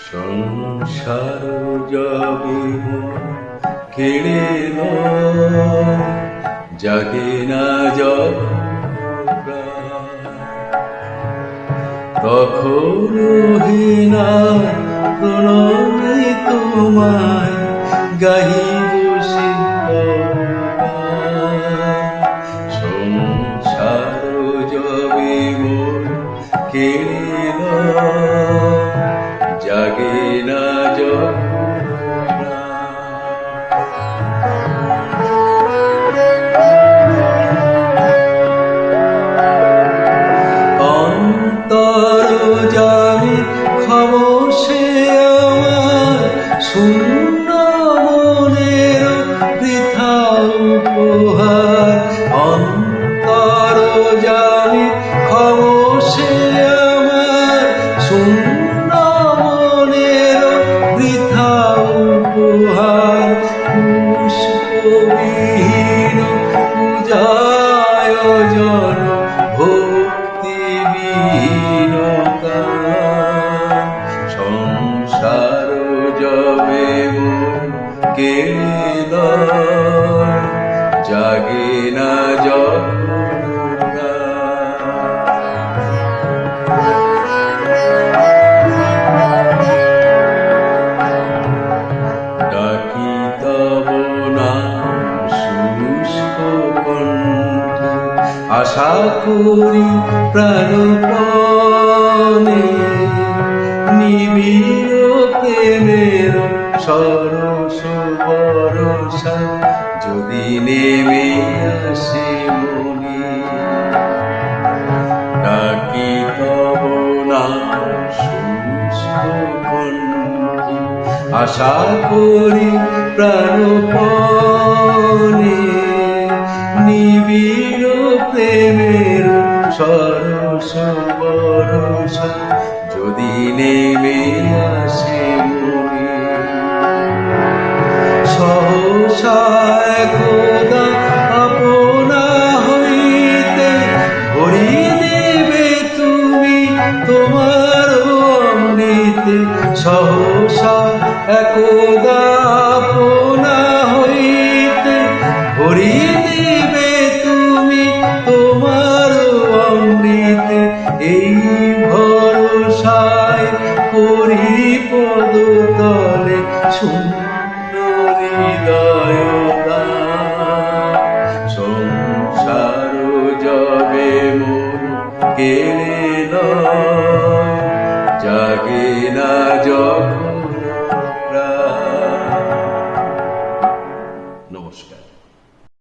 সংসার যাবে কেড়ে জাগে না তখন না প্রণমে তোমায় গাহিব সংসার যবে কেড়ে जा জাগে না আশা করি প্রাণপণে নিবিড় প্রেমের সরস বরসা যদি নেমে আসে মনে। ডাকি তব শুষ্ক আশা করি প্রাণপণে নিবিড় প্রেমের সরস বরস সহসা খোদা, আপনা হইতে ভরি দেবে তুমি তোমার অমৃতে সহসা একদা আপনা হইতে ভরি দেবে তুমি তোমার অমৃতে এই ভরসায় করি পদতলে শূন্য কেড়ে